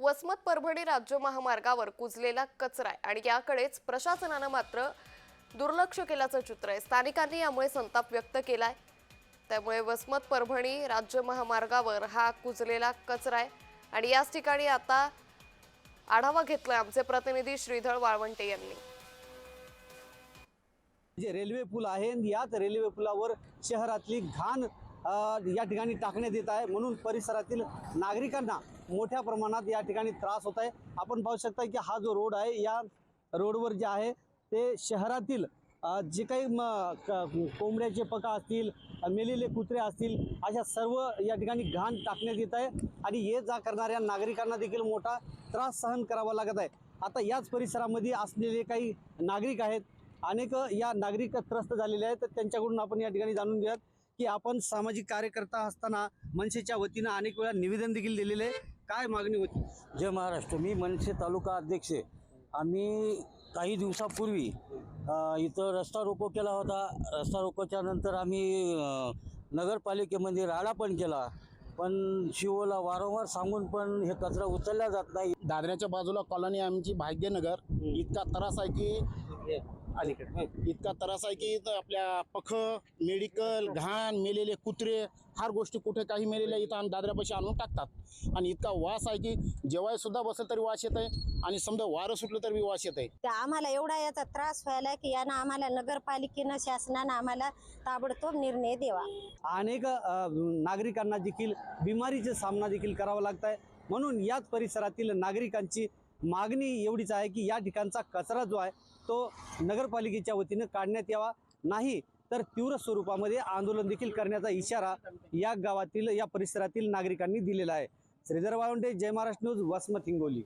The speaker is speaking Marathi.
वसमत परभणी राज्य महामार्गावर कुजलेला कचरा आहे आणि याकडेच प्रशासनानं मात्र दुर्लक्ष केल्याचं चित्र आहे. स्थानिकांनी यामुळे संताप व्यक्त केला आहे त्यामुळे वसमत परभणी राज्य महामार्गावर हा कुजलेला कचरा आहे आणि याच ठिकाणी आता आढावा घेतलाय आमचे प्रतिनिधी श्रीधर वाळवंटे यांनी. जे रेल्वे पूल आहे याच रेल्वे पुलावर शहरातली घाण या ठिकाणी टाकण्यात येत आहे. म्हणून परिसरातील नागरिकांना मोठ्या प्रमाणात या ठिकाणी त्रास होत आहे. आपण पाहू शकता की हा जो रोड आहे या रोडवर जे आहे ते शहरातील जे काही म क- कोंबड्याचे पका असतील मेलेले कुत्रे असतील अशा सर्व या ठिकाणी घाण टाकण्यात येत आहे. आणि ये जा करणाऱ्या नागरिकांना देखील मोठा त्रास सहन करावा लागत आहे. आता याच परिसरामध्ये असलेले काही नागरिक आहेत अनेक या नागरिक त्रस्त झालेले आहेत. तर त्यांच्याकडून आपण या ठिकाणी जाणून घेऊयात. की आपण सामाजिक कार्यकर्ता असताना मनसेच्या वतीनं अनेक वेळा निवेदन देखील दिलेले आहे. काय मागणी होती? जय महाराष्ट्र. मी मनसे तालुका अध्यक्ष आहे. आम्ही काही दिवसापूर्वी इथं रस्ता रोको केला होता. रस्ता रोकोच्या नंतर आम्ही नगरपालिकेमध्ये राडा पण केला. पण शिवोला वारंवार सांगून पण हे कचरा उचलला जात नाही. दादऱ्याच्या बाजूला कॉलनी आमची भाग्यनगर. इतका त्रास आहे की अलीकडे. इतका त्रास आहे की इथं आपल्या पख मेडिकल घाण मेलेले कुत्रे फार गोष्टी कुठे काही मेलेल्या इथं आम दादऱ्यापाशी आणून टाकतात. आणि इतका वास आहे की जेव्हा सुद्धा बसेल तरी वास येत आहे आणि समजा वारं सुटलं तरी बी वास येत आहे आम्हाला एवढा याचा त्रास व्हायला की यानं आम्हाला नगरपालिकेनं शासनानं आम्हाला ताबडतोब निर्णय द्यावा. अनेक नागरिकांना देखील बिमारीचा सामना देखील करावा लागत आहे म्हणून याच परिसरातील नागरिकांची मागणी एवढीच आहे की या ठिकाणचा कचरा जो आहे तो नगरपालिकेच्या वतीनं काढण्यात यावा. नाही तर तीव्र स्वरूपामध्ये आंदोलन देखील करण्याचा इशारा या गावातील या परिसरातील नागरिकांनी दिलेला आहे. श्रीधर वाळुंडे जय महाराष्ट्र न्यूज वसमत हिंगोली.